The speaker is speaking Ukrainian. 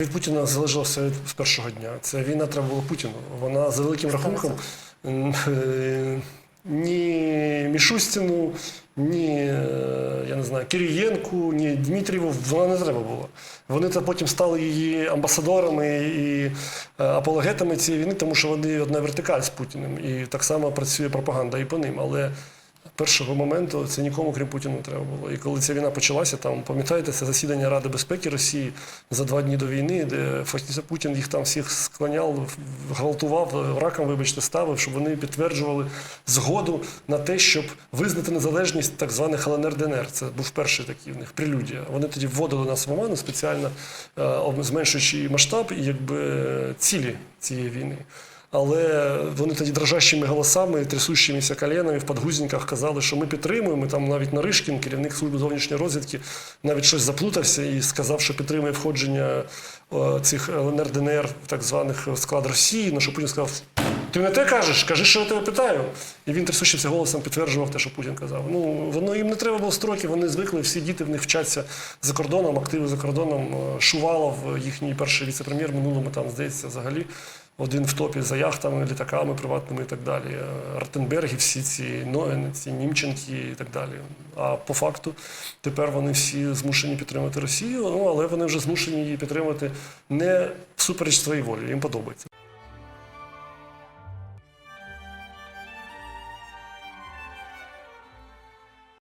Від Путіна залежало все від з першого дня. Це війна треба було Путіну. Вона за великим рахунком е, ні Мішустіну, ні е, я не знаю, Кирієнку, ні Дмитрієву вона не треба була. Вони та потім стали її амбасадорами і е, апологетами цієї війни, тому що вони одна вертикаль з Путіним. І так само працює пропаганда і по ним. Але першого моменту це нікому, крім Путіна, не треба було. І коли ця війна почалася, там пам'ятаєте, це засідання Ради безпеки Росії за два дні до війни, де фактично Путін їх там всіх склоняв, гвалтував, раком, вибачте, ставив, щоб вони підтверджували згоду на те, щоб визнати незалежність так званих ЛНР ДНР. Це був перший такий в них прелюдія. Вони тоді вводили нас в оману спеціально е, зменшуючи масштаб і якби цілі цієї війни. Але вони тоді дрожащими голосами, трясущимися коленами в подгузниках казали, що ми підтримуємо. Там навіть Наришкін, керівник служби зовнішньої розвідки, навіть щось заплутався і сказав, що підтримує входження цих ЛНР ДНР так званих склад Росії. На що Путін сказав: ти не те кажеш, кажи, що я тебе питаю. І він трясущимся голосом підтверджував те, що Путін казав. Ну воно їм не треба було строки, вони звикли, всі діти в них вчаться за кордоном, активи за кордоном. Шувалов, їхній перший віце-прем'єр, минулому там здається взагалі один в топі за яхтами, літаками приватними і так далі. Ротенберги, всі ці Ноен, ці Німченки і так далі. А по факту тепер вони всі змушені підтримати Росію, ну але вони вже змушені її підтримати не всупереч своїй волі. Їм подобається.